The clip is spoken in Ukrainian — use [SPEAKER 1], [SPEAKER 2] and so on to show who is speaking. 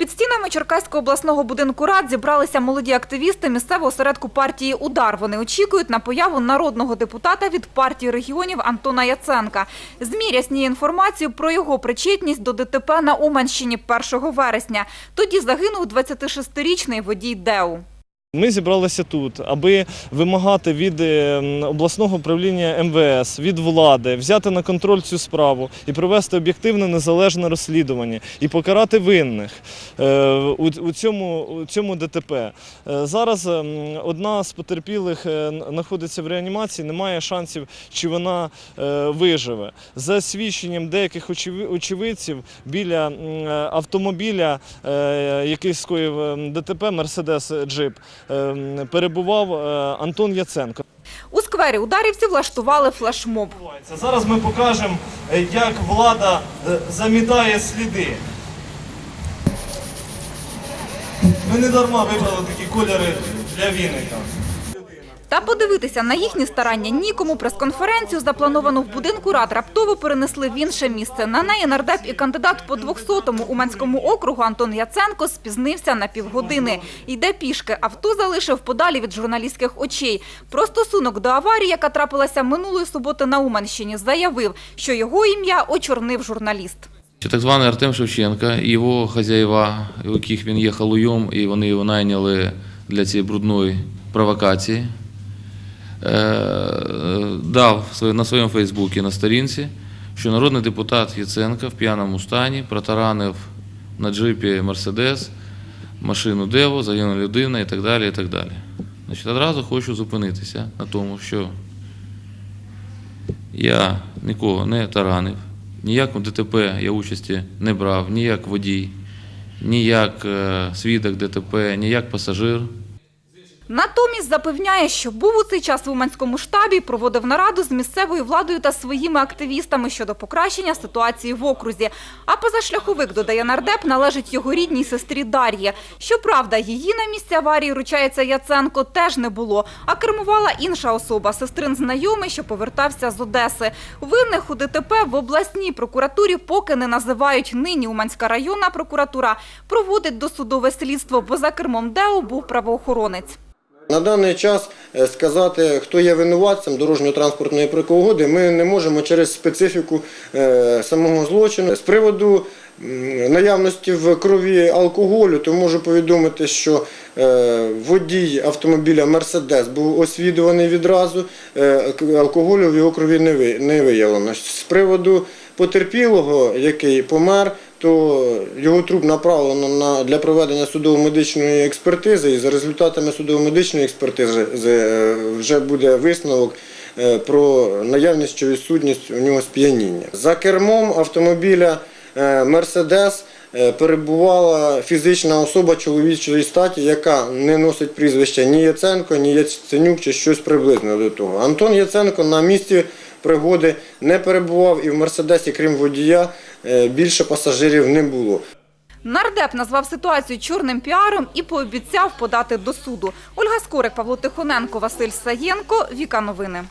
[SPEAKER 1] Під стінами Черкаського обласного будинку рад зібралися молоді активісти місцевого осередку партії «Удар». Вони очікують на появу народного депутата від партії регіонів Антона Яценка. ЗМІ рясніє інформацію про його причетність до ДТП на Уманщині 1 вересня. Тоді загинув 26-річний водій ДЕУ.
[SPEAKER 2] Ми зібралися тут, аби вимагати від е, обласного управління МВС, від влади взяти на контроль цю справу і провести об'єктивне незалежне розслідування і покарати винних е, у, цьому, у цьому ДТП. Е, Зараз е, одна з потерпілих знаходиться в реанімації, немає шансів, чи вона виживе. За свідченням деяких очеви- очевидців біля автомобіля, який скоїв е, ДТП, Мерседес Джип, перебував е, Антон Яценко.
[SPEAKER 1] У сквері ударівці влаштували флешмоб.
[SPEAKER 2] Зараз ми покажемо, е, як влада е, замітає сліди. Ми не дарма вибрали такі кольори для Вінника.
[SPEAKER 1] Та подивитися на їхні старання нікому. Прес-конференцію, заплановану в будинку рад, раптово перенесли в інше місце. На неї нардеп і кандидат по 200-му Уманському округу Антон Яценко спізнився на півгодини. Йде пішки. Авто залишив подалі від журналістських очей. Про стосунок до аварії, яка трапилася минулої суботи на Уманщині, заявив, що його ім'я очорнив журналіст.
[SPEAKER 3] Так званий Артем Шевченко його хазяїва, у яких він є халуйом, і вони його найняли для цієї брудної провокації, дав на своєму Фейсбуці на сторінці, що народний депутат Яценко в п'яному стані протаранив на джипі Мерседес машину Дево, загинула людина і так далі. і так далі. Значить, одразу хочу зупинитися на тому, що я нікого не таранив, ніякому ДТП я участі не брав, ні як водій, ні як е, свідок ДТП, ні як пасажир.
[SPEAKER 1] Натомість запевняє, що був у цей час в Уманському штабі, проводив нараду з місцевою владою та своїми активістами щодо покращення ситуації в окрузі. А позашляховик, додає нардеп, належить його рідній сестрі Дар'ї. Щоправда, її на місці аварії, ручається Яценко, теж не було, а кермувала інша особа, сестрин знайомий, що повертався з Одеси. Винних у ДТП в обласній прокуратурі поки не називають. Нині Уманська районна прокуратура проводить досудове слідство, бо за кермом ДЕУ був правоохоронець.
[SPEAKER 4] На даний час е, сказати, хто є винуватцем дорожньо-транспортної пригоди, ми не можемо через специфіку е, самого злочину. З приводу наявності в крові алкоголю, то можу повідомити, що е, водій автомобіля Мерседес був освідуваний відразу, алкоголю в його крові не виявлено. З приводу потерпілого, який помер, то його труп направлено на, для проведення судово-медичної експертизи, і за результатами судово-медичної експертизи е, вже буде висновок е, про наявність чи відсутність у нього сп'яніння. За кермом автомобіля Мерседес перебувала фізична особа чоловічої статі, яка не носить прізвища ні Яценко, ні Яценюк чи щось приблизно до того. Антон Яценко на місці пригоди не перебував і в Мерседесі, крім водія, е, більше пасажирів не було.
[SPEAKER 1] Нардеп назвав ситуацію чорним піаром і пообіцяв подати до суду. Ольга Скорик, Павло Тихоненко, Василь Саєнко, Віка Новини.